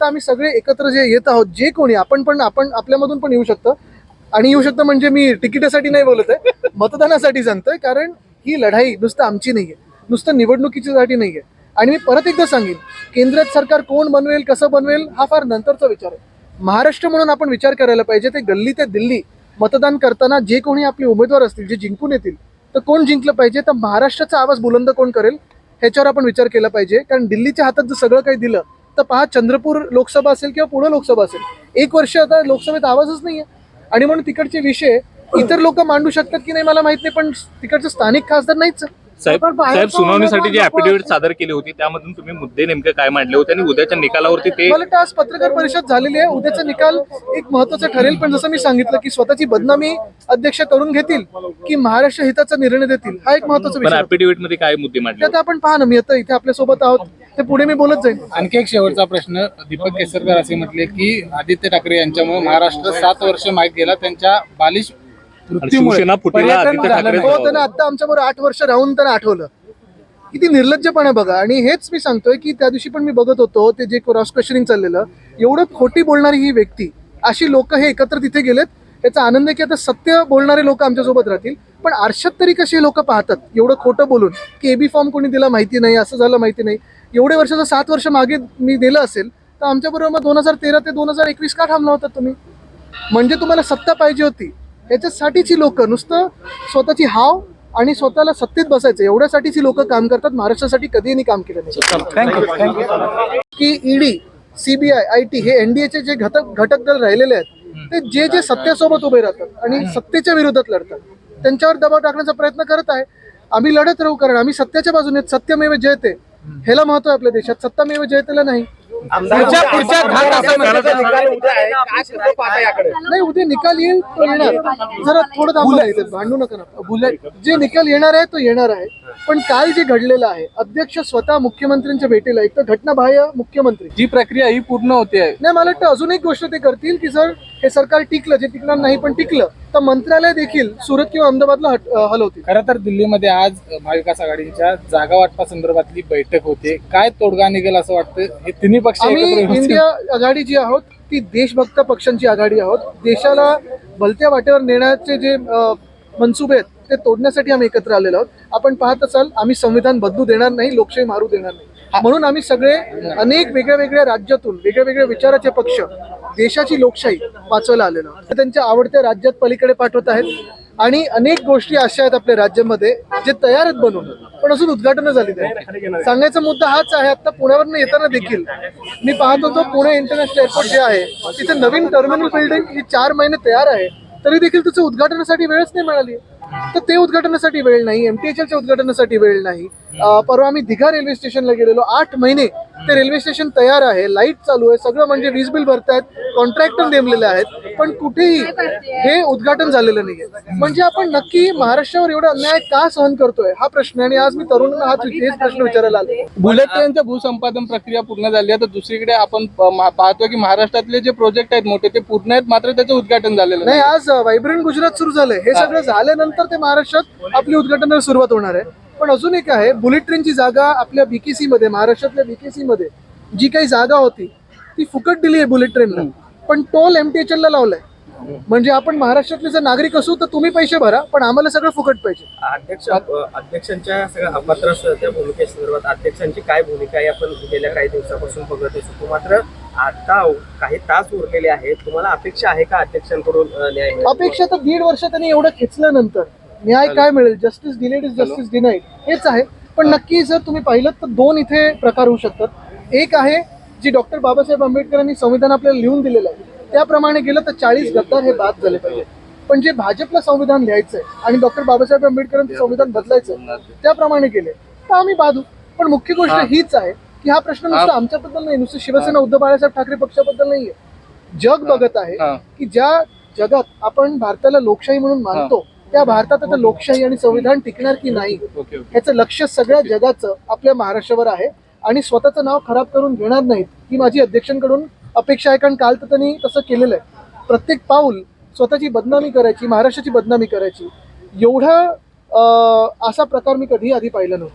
आम्ही सगळे एकत्र जे येत आहोत जे कोणी आपण पण आपण आपल्यामधून पण येऊ शकतं. आणि येऊ शकतं म्हणजे मी तिकिटासाठी नाही बोलत आहे मतदानासाठी सांगतोय कारण ही लढाई नुसतं आमची नाहीये. नुसतं निवडणुकीच्यासाठी नाहीये. आणि मी परत एकदा सांगेन केंद्रात सरकार कोण बनवेल कसं बनवेल हा फार नंतरचा विचार आहे. महाराष्ट्र म्हणून आपण विचार करायला पाहिजे ते गल्ली ते दिल्ली. मतदान करताना जे कोणी आपले उमेदवार असतील जे जिंकून येतील तर कोण जिंकलं पाहिजे? तर महाराष्ट्राचा आवाज बुलंद कोण करेल? ह्याच्यावर आपण विचार केला पाहिजे. कारण दिल्लीच्या हातात जर सगळं काही दिलं तर पहा चंद्रपूर लोकसभा असेल किंवा पुणे लोकसभा असेल एक वर्ष आता लोकसभेत आवाजच नाही आहे आणि म्हणून तिकडचे विषय इतर लोक मांडू शकतात की नाही मला माहीत नाही पण तिकडचे स्थानिक खासदार नाहीच आहे. साहेब साहेब सुनावणीसाठी जी ऍफिडेव्हिट सादर केली होती त्यामधून तुम्ही मुद्दे नेमके काय मांडले होते आणि उद्याच्या निकालावरती ते मला आज पत्रकार परिषद झालेली आहे. उद्याचा निकाल एक महत्त्वाचा ठरेल पण जसं मी सांगितलं की स्वतःची बदनामी अध्यक्ष करून घेतील की महाराष्ट्र हिताचा निर्णय देतील हा एक महत्त्वाचा पण विषय. आहे. ऍफिडेव्हिटमध्ये काय मुद्दे मांडले ते आता आपण पहा ना मी आता इथे आपल्यासोबत आहोत. ते पुढे मी बोलत जाईन. आणखी एक शेवटचा प्रश्न दीपक केसरकर असे म्हटले की आदित्य ठाकरे यांच्यामुळे महाराष्ट्र सात वर्ष मागे गेला त्यांच्या बालिश आणि मृत्यूमुळे शिवसेना फुटीला पर्यटन आदित्य झालं ठाकरे नाही. हो त्यांना आता आमच्या बरोबर आठ वर्ष राहून त्यांना आठवलं. किती निर्लज्जपणा बघा. आणि हेच मी सांगतोय की त्या दिवशी पण मी बघत होतो ते जे क्रॉस क्वेश्चनिंग चाललेलं एवढं खोटी बोलणारी ही व्यक्ती अशी लोक हे एकत्र तिथे गेलेत याचा आनंद आहे की आता सत्य बोलणारे लोक आमच्यासोबत राहतील. पण आरशात तरी कसे लोक पाहतात? एवढं खोटं बोलून की एबी फॉर्म कोणी दिला माहिती नाही असं झालं माहिती नाही. एवढे वर्षाचं सात वर्ष मागे मी दिलं असेल तर आमच्याबरोबर मग दोन हजार तेरा ते दोन हजार एकवीस का थांबला होता तुम्ही? म्हणजे तुम्हाला सत्ता पाहिजे होती. याच्यासाठीची लोक नुसतं स्वतःची हाव आणि स्वतःला सत्तेत बसायचं एवढ्यासाठीची लोक काम करतात महाराष्ट्रासाठी कधीही काम केलं नाही. की ईडी सीबीआय आय टी हे एनडीएचे जे घटक घटक दल राहिलेले आहेत ते जे जे सत्तेसोबत उभे राहतात आणि सत्तेच्या विरोधात लढतात त्यांच्यावर दबाव टाकण्याचा प्रयत्न करत आहे. आम्ही लढत राहू कारण आम्ही सत्याच्या बाजूने. सत्यमेव जयते. ह्याला महत्त्व आहे आपल्या देशात सत्तामेव जयतेला नाही. पुढच्या पुढच्या दहा तासामध्ये नाही उद्या निकाल येईल तो येणार. जरा थोडं थांबा इथे भांडू नका ना. बुलेट जे निकाल येणार आहे तो येणार आहे. पण काल जे घडलेलं आहे अध्यक्ष स्वतः मुख्यमंत्र्यांच्या भेटीला एक तर घटनाबाह्य मुख्यमंत्री. जी प्रक्रिया ही पूर्ण होते नाही मला वाटतं अजून एक गोष्ट ते करतील की जर हे सरकार टिकलं जे टिकणार नाही पण टिकलं तर मंत्रालय देखील सुरत किंवा अहमदाबादला हट- अं, हलवतील. खरं तर दिल्लीमध्ये आज महाविकास आघाडीच्या जागा वाटपा संदर्भातली बैठक होते. काय तोडगा निघेल असं वाटतं? हे तिन्ही पक्ष आम्ही एकत्र येऊन- इंडिया आघाडी जी आहोत ती देशभक्त पक्षांची आघाडी आहोत. देशाला भलत्या वाटेवर नेण्याचे जे अ, मनसुबे आहेत ते तोडण्यासाठी आम्ही एकत्र आलेलो आहोत. आपण पाहत असाल आम्ही संविधान बदलू देणार नाही लोकशाही मारू देणार नाही. म्हणून आम्ही सगळे अनेक वेगळ्या वेगळ्या राज्यातून वेगळ्या वेगळ्या विचाराचे पक्ष देशाची लोकशाही वाचवायला आलेलो ते त्यांच्या आवडत्या राज्यात पलीकडे पाठवत आहेत. आणि अनेक गोष्टी अशा आहेत आपल्या राज्यामध्ये जे तयार आहेत बनवून पण अजून उद्घाटन झाली नाही सांगायचा मुद्दा हाच आहे आता पुण्यावरनं येताना देखील मी पाहत होतो पुणे इंटरनॅशनल एअरपोर्ट जे आहे तिथे नवीन टर्मिनल बिल्डिंग ही चार महिने तयार आहे तरी देखील तिचं उद्घाटनासाठी वेळच नाही मिळाली. तर ते उद्घाटनासाठी वेळ नाही एमटीएचएलच्या उद्घाटनासाठी वेळ नाही. परवा आम्ही दिघा रेल्वे स्टेशनला गेलेलो. आठ महिने ते रेल्वे स्टेशन तयार आहे लाइट चालू आहे सगळं म्हणजे वीज बिल भरतायत कॉन्ट्रॅक्टर नेमलेले आहेत. पण कुठेही हे उद्घाटन झालेलं नाहीये. म्हणजे आपण नक्की महाराष्ट्रावर एवढा अन्याय का सहन करतोय? हा प्रश्न आणि आज मी तरुणांना हाच हेच प्रश्न विचारायला आलो बुलेट ट्रेनच्या भूसंपादन प्रक्रिया पूर्ण झाली आहे. तर दुसरीकडे आपण प- मा- पाहतो की महाराष्ट्रातले जे प्रोजेक्ट आहेत मोठे ते पूर्ण आहेत मात्र त्याचं उद्घाटन झालेलं नाही नाही. आज व्हायब्रंट गुजरात सुरू झालंय. हे सगळं झाल्यानंतर ते महाराष्ट्रात आपली उद्घाटनाला सुरुवात होणार आहे. पण अजून एक आहे बुलेट ट्रेनची जागा आपल्या बीकेसी मध्ये महाराष्ट्रातल्या बीकेसी मध्ये जी काही जागा होती ती फुकट दिली आहे बुलेट ट्रेनला पण टोल एमटीएचएल ला लावलाय. म्हणजे आपण महाराष्ट्रातले जर नागरिक असू तर तुम्ही पैसे भरा पण आम्हाला सगळं फुकट पाहिजे. अध्यक्ष अध्यक्षांच्या सगळ्या अपात्र त्या भूमिकेसंदर्भात अध्यक्षांची काय भूमिका आहे आपण गेल्या काही दिवसापासून बघत असतो. मात्र आता काही तास उरलेले आहेत. तुम्हाला अपेक्षा आहे का अध्यक्षांकडून न्याय? अपेक्षा तर दीड वर्ष त्यांनी एवढं खेचल्यानंतर न्याय काय मिळेल? Justice delayed is justice denied हेच आहे. पण नक्की जर तुम्ही पाहिलं तर दोन इथे प्रकार होऊ शकतात. एक आहे जी डॉक्टर बाबासाहेब आंबेडकरांनी संविधान आपल्याला लिहून दिलेलं आहे त्याप्रमाणे गेलं तर चाळीस गद्दार हे बाद झाले पाहिजे. पण जे भाजपला संविधान लिहायचंय आणि डॉक्टर बाबासाहेब आंबेडकरांचं संविधान बदलायचं त्याप्रमाणे गेले. तर आम्ही बाजू पण मुख्य गोष्ट हीच आहे की हा प्रश्न नुसतं आमच्याबद्दल नाही नुसतं शिवसेना उद्धव बाळासाहेब ठाकरे पक्षाबद्दल नाहीये. जग बघत आहे. की ज्या जगात आपण भारताला लोकशाही म्हणून मानतो त्या भारतात आता लोकशाही आणि संविधान टिकणार की नाही ह्याचं लक्ष सगळ्या जगाचं आपल्या महाराष्ट्रावर आहे. आणि स्वतःचं नाव खराब करून घेणार नाहीत ही माझी अध्यक्षांकडून अपेक्षा आहे. कारण काल तर त्यांनी तसं केलेलं आहे. प्रत्येक पाऊल स्वतःची बदनामी करायची महाराष्ट्राची बदनामी करायची. एवढा असा प्रकार मी कधीही आधी पाहिला नव्हता.